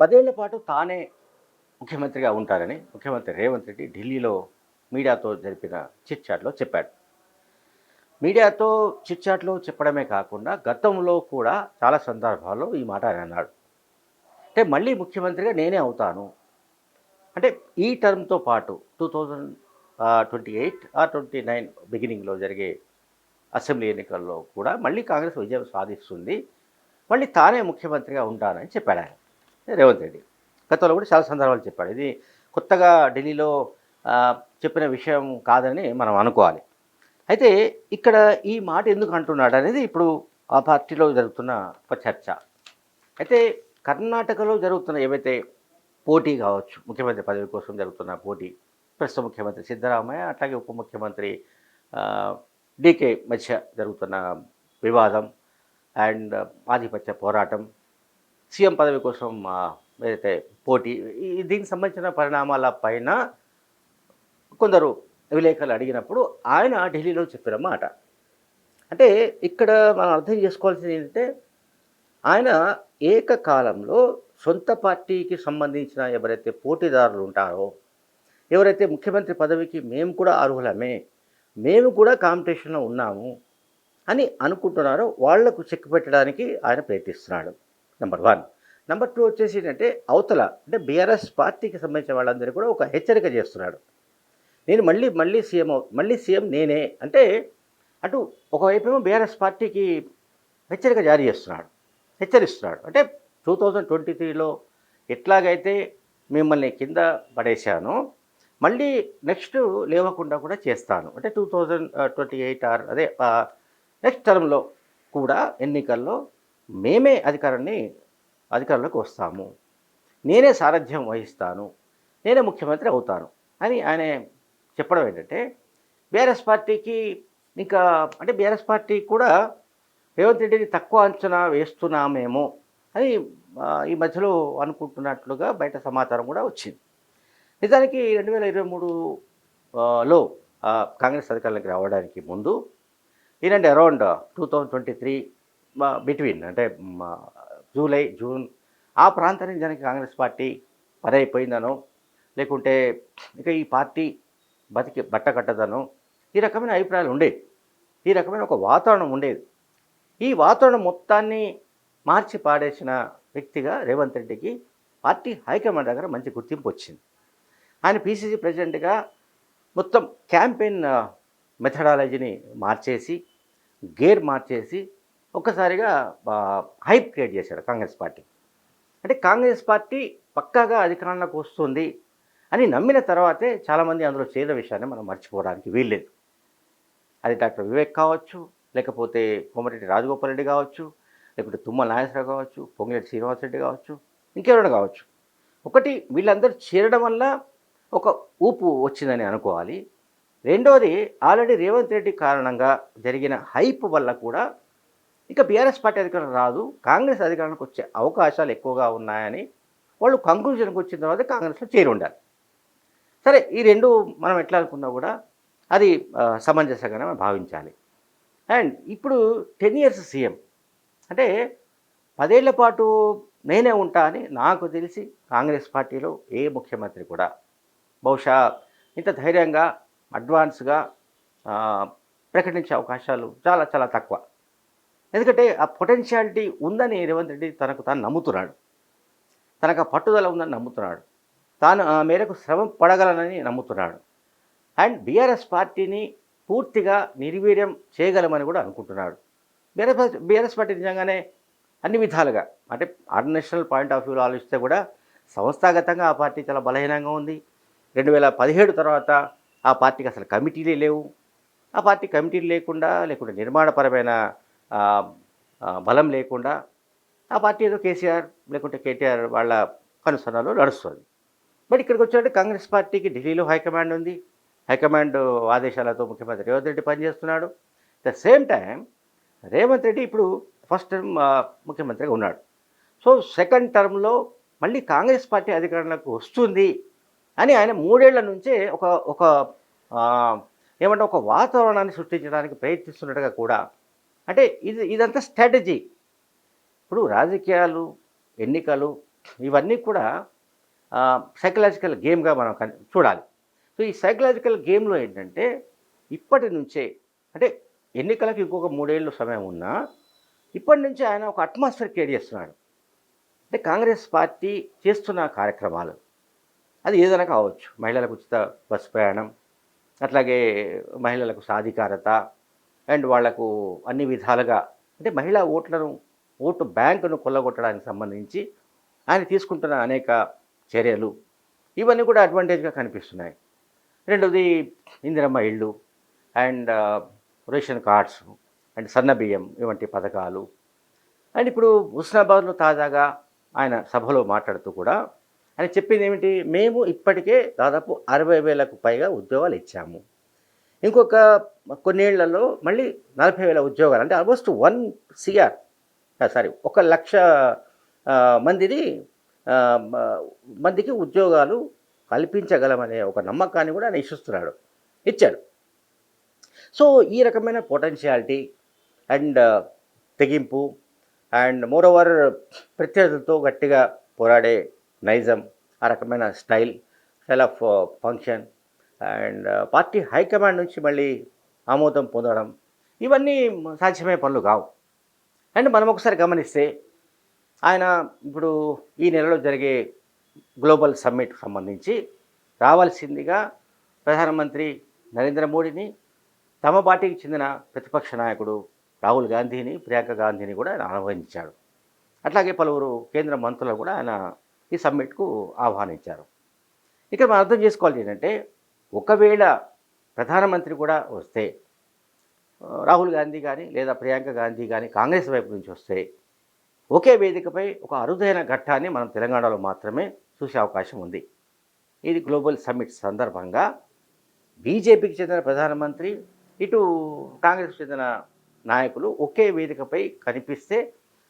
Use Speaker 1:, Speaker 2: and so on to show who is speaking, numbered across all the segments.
Speaker 1: పదేళ్ళ పాటు తానే ముఖ్యమంత్రిగా ఉంటారని ముఖ్యమంత్రి రేవంత్ రెడ్డి ఢిల్లీలో మీడియాతో జరిపిన చిట్చాట్లో చెప్పాడు. మీడియాతో చిట్చాట్లో చెప్పడమే కాకుండా గతంలో కూడా చాలా సందర్భాల్లో ఈ మాట ఆయన అన్నాడు. అంటే మళ్ళీ ముఖ్యమంత్రిగా నేనే అవుతాను. అంటే ఈ టర్మ్తో పాటు టూ థౌజండ్ ట్వంటీ ఎయిట్ ఆ ట్వంటీ నైన్ బిగినింగ్లో జరిగే అసెంబ్లీ ఎన్నికల్లో కూడా మళ్ళీ కాంగ్రెస్ విజయం సాధిస్తుంది. మళ్ళీ తానే ముఖ్యమంత్రిగా ఉంటానని చెప్పాడు ఆయన. రేవంత్ రెడ్డి. గతంలో కూడా చాలా సందర్భాలు చెప్పాడు. ఇది కొత్తగా ఢిల్లీలో చెప్పిన విషయం కాదని మనం అనుకోవాలి. అయితే ఇక్కడ ఈ మాట ఎందుకు అంటున్నాడు అనేది ఇప్పుడు ఆ పార్టీలో జరుగుతున్న ఒక చర్చ. అయితే కర్ణాటకలో జరుగుతున్న ఏవైతే పోటీ కావచ్చు ముఖ్యమంత్రి పదవి కోసం జరుగుతున్న పోటీ ప్రస్తుత ముఖ్యమంత్రి సిద్ధరామయ్య అట్లాగే ఉప ముఖ్యమంత్రి డీకే మధ్య జరుగుతున్న వివాదం అండ్ ఆధిపత్య పోరాటం సీఎం పదవి కోసం ఏదైతే పోటీ దీనికి సంబంధించిన పరిణామాల పైన కొందరు విలేకరులు అడిగినప్పుడు ఆయన ఢిల్లీలో చెప్పిన మాట. అంటే ఇక్కడ మనం అర్థం చేసుకోవాల్సింది ఏంటంటే ఆయన ఏకకాలంలో సొంత పార్టీకి సంబంధించిన ఎవరైతే పోటీదారులు ఉంటారో ఎవరైతే ముఖ్యమంత్రి పదవికి మేము కూడా అర్హులమే మేము కూడా కాంపిటీషన్లో ఉన్నాము అని అనుకుంటున్నారో వాళ్ళకు చెక్ పెట్టడానికి ఆయన ప్రయత్నిస్తున్నాడు. నెంబర్ వన్ నెంబర్ టూ వచ్చేసి ఏంటంటే అవతల అంటే బీఆర్ఎస్ పార్టీకి సంబంధించిన వాళ్ళందరూ కూడా ఒక హెచ్చరిక చేస్తున్నాడు. నేను మళ్ళీ మళ్ళీ సీఎం మళ్ళీ సీఎం నేనే అంటే అటు ఒకవైపేమో బీఆర్ఎస్ పార్టీకి హెచ్చరిక జారీ చేస్తున్నాడు హెచ్చరిస్తున్నాడు. అంటే టూ థౌజండ్ ట్వంటీ త్రీలో ఎట్లాగైతే మిమ్మల్ని కింద పడేశానో మళ్ళీ నెక్స్ట్ లేవకుండా కూడా చేస్తాను. అంటే two thousand twenty eight or అదే నెక్స్ట్ టర్మ్లో కూడా ఎన్నికల్లో మేమే అధికారాన్ని అధికారంలోకి వస్తాము. నేనే సారథ్యం వహిస్తాను. నేనే ముఖ్యమంత్రి అవుతాను అని ఆయన చెప్పడం ఏంటంటే బీఆర్ఎస్ పార్టీకి ఇంకా అంటే బీఆర్ఎస్ పార్టీ కూడా రేవంత్ రెడ్డిని తక్కువ అంచనా వేస్తున్నామేమో అని ఈ మధ్యలో అనుకుంటున్నట్లుగా బయట సమాచారం కూడా వచ్చింది. నిజానికి రెండు వేల ఇరవై మూడు లో కాంగ్రెస్ అధికారంలోకి రావడానికి ముందు ఈయనంటే around two thousand twenty three between అంటే జూలై జూన్ ఆ ప్రాంతానికి దానికి కాంగ్రెస్ పార్టీ పదైపోయిందనో అయిపోయిందనో లేకుంటే ఇక ఈ పార్టీ బతికి బట్ట కట్టదనో ఈ రకమైన అభిప్రాయాలు ఉండేవి. ఈ రకమైన ఒక వాతావరణం ఉండేది. ఈ వాతావరణం మొత్తాన్ని మార్చి పాడేసిన వ్యక్తిగా రేవంత్ రెడ్డికి పార్టీ హైకమాండ్ దగ్గర మంచి గుర్తింపు వచ్చింది. ఆయన పీసీసీ ప్రెసిడెంట్గా మొత్తం క్యాంపెయిన్ మెథడాలజీని మార్చేసి గేర్ మార్చేసి ఒక్కసారిగా హైప్ క్రియేట్ చేశాడు కాంగ్రెస్ పార్టీ. అంటే కాంగ్రెస్ పార్టీ పక్కాగా అధికారంలోకి వస్తుంది అని నమ్మిన తర్వాతే చాలామంది అందులో చేరిన విషయాన్ని మనం మర్చిపోవడానికి వీల్లేదు. అది డాక్టర్ వివేక్ కావచ్చు లేకపోతే కోమటిరెడ్డి రాజగోపాల్ రెడ్డి కావచ్చు లేకపోతే తుమ్మల నాగేశ్వరరావు కావచ్చు పొంగిరెడ్డి శ్రీనివాసరెడ్డి కావచ్చు ఇంకెవరైనా కావచ్చు. ఒకటి వీళ్ళందరూ చేరడం వల్ల ఒక ఊపు వచ్చిందని అనుకోవాలి. రెండవది ఆల్రెడీ రేవంత్ రెడ్డి కారణంగా జరిగిన హైప్ వల్ల కూడా ఇక బీఆర్ఎస్ పార్టీ అధికారం రాదు కాంగ్రెస్ అధికారానికి వచ్చే అవకాశాలు ఎక్కువగా ఉన్నాయని వాళ్ళు కంక్లూజన్కి వచ్చిన తర్వాత కాంగ్రెస్లో చేరి ఉండాలి. సరే ఈ రెండు మనం ఎట్లా అనుకున్నా కూడా అది సమంజసంగానే మనం భావించాలి. అండ్ ఇప్పుడు టెన్ ఇయర్స్ సీఎం. అంటే పదేళ్ళ పాటు నేనే ఉంటా అని నాకు తెలిసి కాంగ్రెస్ పార్టీలో ఏ ముఖ్యమంత్రి కూడా బహుశా ఇంత ధైర్యంగా అడ్వాన్స్గా ప్రకటించే అవకాశాలు చాలా చాలా తక్కువ. ఎందుకంటే ఆ పొటెన్షియాలిటీ ఉందని రేవంత్ రెడ్డి తనకు తాను నమ్ముతున్నాడు. తనకు ఆ పట్టుదల ఉందని నమ్ముతున్నాడు. తాను ఆ మేరకు శ్రమ పడగలనని నమ్ముతున్నాడు. అండ్ బీఆర్ఎస్ పార్టీని పూర్తిగా నిర్వీర్యం చేయగలమని కూడా అనుకుంటున్నాడు. బీఆర్ఎస్ బీఆర్ఎస్ పార్టీ నిజంగానే అన్ని విధాలుగా అంటే ఆర్డినేషనల్ పాయింట్ ఆఫ్ వ్యూలో ఆలోచిస్తే కూడా సంస్థాగతంగా ఆ పార్టీ చాలా బలహీనంగా ఉంది. రెండు వేల పదిహేడు తర్వాత ఆ పార్టీకి అసలు కమిటీలే లేవు. ఆ పార్టీ కమిటీలు లేకుండా లేకుంటే నిర్మాణపరమైన బలం లేకుండా ఆ పార్టీ ఏదో కేసీఆర్ లేకుంటే కేటీఆర్ వాళ్ళ కనుసరణలో నడుస్తుంది. బట్ ఇక్కడికి వచ్చాడంటే కాంగ్రెస్ పార్టీకి ఢిల్లీలో హైకమాండ్ ఉంది. హైకమాండ్ ఆదేశాలతో ముఖ్యమంత్రి రేవంత్ రెడ్డి పనిచేస్తున్నాడు. The same time Revanth Reddy ఇప్పుడు ఫస్ట్ టైం ముఖ్యమంత్రిగా ఉన్నాడు. సో సెకండ్ టర్మ్లో మళ్ళీ కాంగ్రెస్ పార్టీ అధికారంలోకి వస్తుంది అని ఆయన మూడేళ్ళ నుంచే ఒక ఒక ఏమంటే ఒక వాతావరణాన్ని సృష్టించడానికి ప్రయత్నిస్తున్నట్టుగా కూడా అంటే ఇది ఇదంతా స్ట్రాటజీ. ఇప్పుడు రాజకీయాలు ఎన్నికలు ఇవన్నీ కూడా సైకలాజికల్ గేమ్గా మనం చూడాలి. సో ఈ సైకలాజికల్ గేమ్లో ఏంటంటే ఇప్పటి నుంచే అంటే ఎన్నికలకు ఇంకొక మూడేళ్ళు సమయం ఉన్నా ఇప్పటి నుంచే ఆయన ఒక అట్మాస్ఫియర్ క్రియేట్ చేస్తున్నాడు. అంటే కాంగ్రెస్ పార్టీ చేస్తున్న కార్యక్రమాలు. అది ఏదైనా కావచ్చు. మహిళలకు ఉచిత బస్సు ప్రయాణం అట్లాగే మహిళలకు సాధికారత అండ్ వాళ్ళకు అన్ని విధాలుగా అంటే మహిళా ఓట్లను ఓటు బ్యాంకును కొల్లగొట్టడానికి సంబంధించి ఆయన తీసుకుంటున్న అనేక చర్యలు ఇవన్నీ కూడా అడ్వాంటేజ్గా కనిపిస్తున్నాయి. రెండవది ఇందిరమ్మ ఇళ్ళు అండ్ రేషన్ కార్డ్స్ అండ్ సన్న బియ్యం ఇవంటి పథకాలు. అండ్ ఇప్పుడు హుస్నాబాద్లో తాజాగా ఆయన సభలో మాట్లాడుతూ కూడా ఆయన చెప్పింది ఏమిటి మేము ఇప్పటికే దాదాపు అరవై వేలకు పైగా ఉద్యోగాలు ఇచ్చాము. ఇంకొక కొన్నేళ్ళలో మళ్ళీ నలభై వేల ఉద్యోగాలు అంటే ఆల్మోస్ట్ వన్ సిఆర్ సారీ ఒక లక్ష మందిని మందికి ఉద్యోగాలు కల్పించగలమనే ఒక నమ్మకాన్ని కూడా ఆయన ఇస్తున్నాడు ఇచ్చాడు. సో ఈ రకమైన పొటెన్షియాలిటీ అండ్ తెగింపు అండ్ మోరోవర్ ప్రత్యర్థులతో గట్టిగా పోరాడే నైజం ఆ రకమైన style style of function and party high command నుంచి మళ్ళీ ఆమోదం పొందడం ఇవన్నీ సాధ్యమయ్యే పనులు కావు. అండ్ మనం ఒకసారి గమనిస్తే ఆయన ఇప్పుడు ఈ నెలలో జరిగే గ్లోబల్ సమ్మిట్ సంబంధించి రావాల్సిందిగా ప్రధానమంత్రి నరేంద్ర మోడీని తమ పార్టీకి చెందిన ప్రతిపక్ష నాయకుడు రాహుల్ గాంధీని ప్రియాంక గాంధీని కూడా ఆయన ఆహ్వానించాడు. అట్లాగే పలువురు కేంద్ర మంత్రులు కూడా ఆయన ఈ సమ్మిట్కు ఆహ్వానించారు. ఇక్కడ మనం అర్థం చేసుకోవాలి ఏంటంటే ఒకవేళ ప్రధానమంత్రి కూడా వస్తే రాహుల్ గాంధీ కానీ లేదా ప్రియాంక గాంధీ కానీ కాంగ్రెస్ వైపు నుంచి వస్తే ఒకే వేదికపై ఒక అరుదైన ఘట్టాన్ని మనం తెలంగాణలో మాత్రమే చూసే అవకాశం ఉంది. ఇది గ్లోబల్ సమ్మిట్ సందర్భంగా బీజేపీకి చెందిన ప్రధానమంత్రి ఇటు కాంగ్రెస్కి చెందిన నాయకులు ఒకే వేదికపై కనిపిస్తే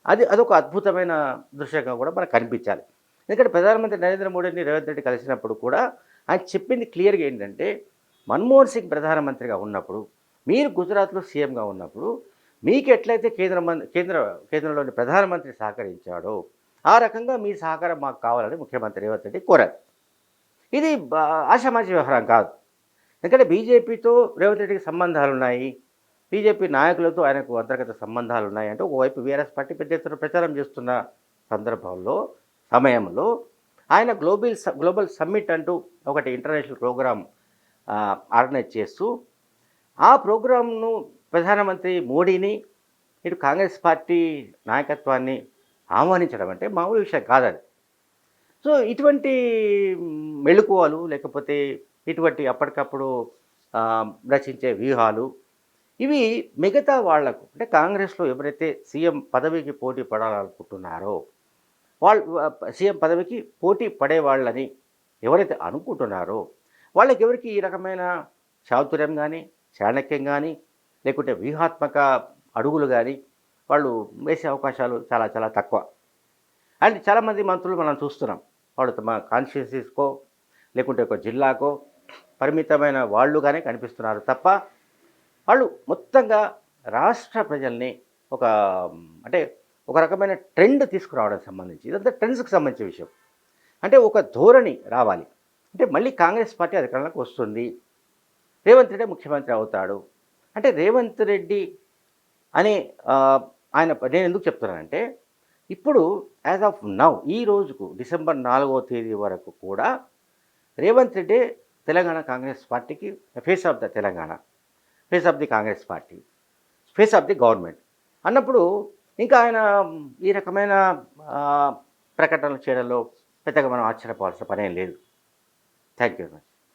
Speaker 1: అది అదొక అద్భుతమైన దృశ్యంగా కూడా మనకు కనిపించాలి. ఎందుకంటే ప్రధానమంత్రి నరేంద్ర మోడీని రేవంత్ రెడ్డి కలిసినప్పుడు కూడా ఆయన చెప్పింది క్లియర్గా ఏంటంటే మన్మోహన్ సింగ్ ప్రధానమంత్రిగా ఉన్నప్పుడు మీరు గుజరాత్లో సీఎంగా ఉన్నప్పుడు మీకు ఎట్లయితే కేంద్ర కేంద్ర కేంద్రంలోని ప్రధానమంత్రి సహకరించాడో ఆ రకంగా మీ సహకారం మాకు కావాలని ముఖ్యమంత్రి రేవంత్ రెడ్డి కోరారు. ఇది బా- ఆషామాషి వ్యవహారం కాదు. ఎందుకంటే బీజేపీతో రేవంత్ రెడ్డికి సంబంధాలు ఉన్నాయి. బీజేపీ నాయకులతో ఆయనకు అంతర్గత సంబంధాలు ఉన్నాయి. అంటే ఒకవైపు వీఆర్ఎస్ పార్టీ పెద్ద ఎత్తున ప్రచారం చేస్తున్న సందర్భంలో సమయంలో ఆయన గ్లోబల్ గ్లోబల్ సమ్మిట్ అంటూ ఒకటి ఇంటర్నేషనల్ ప్రోగ్రామ్ ఆర్గనైజ్ చేస్తూ ఆ ప్రోగ్రాంను ప్రధానమంత్రి మోడీని ఇటు కాంగ్రెస్ పార్టీ నాయకత్వాన్ని ఆహ్వానించడం అంటే మామూలు విషయం కాదది. సో ఇటువంటి మెళుకువలు లేకపోతే ఇటువంటి అప్పటికప్పుడు రచించే వ్యూహాలు ఇవి మిగతా వాళ్ళకు అంటే కాంగ్రెస్లో ఎవరైతే సీఎం పదవికి పోటీ పడాలనుకుంటున్నారో వాళ్ళు సీఎం పదవికి పోటీ పడే వాళ్ళని ఎవరైతే అనుకుంటున్నారో వాళ్ళకి ఎవరికి ఈ రకమైన చాతుర్యం కానీ చాణక్యం కానీ లేకుంటే వ్యూహాత్మక అడుగులు కానీ వాళ్ళు వేసే అవకాశాలు చాలా చాలా తక్కువ. అండ్ చాలామంది మంత్రులు మనం చూస్తున్నాం. వాళ్ళు తమ కాన్స్టిట్యూన్సీస్కో లేకుంటే ఒక జిల్లాకో పరిమితమైన వాళ్ళుగానే కనిపిస్తున్నారు తప్ప వాళ్ళు మొత్తంగా రాష్ట్ర ప్రజల్ని ఒక అంటే ఒక రకమైన ట్రెండ్ తీసుకురావడానికి సంబంధించి ఇదంతా ట్రెండ్స్కి సంబంధించిన విషయం. అంటే ఒక ధోరణి రావాలి. అంటే మళ్ళీ కాంగ్రెస్ పార్టీ అధికారంలోకి వస్తుంది. రేవంత్ రెడ్డి ముఖ్యమంత్రి అవుతాడు. అంటే రేవంత్ రెడ్డి అనే ఆయన నేను ఎందుకు చెప్తున్నానంటే ఇప్పుడు యాజ్ ఆఫ్ నౌ ఈ రోజుకు డిసెంబర్ నాలుగో తేదీ వరకు కూడా రేవంత్ రెడ్డి తెలంగాణ కాంగ్రెస్ పార్టీకి face of the Telangana face of the Congress party face of the government అన్నప్పుడు ఇంకా ఆయన ఈ రకమైన ప్రకటనలు చేయడంలో పెద్దగా మనం ఆశ్చర్యపోవాల్సిన పనేం లేదు. Thank you very much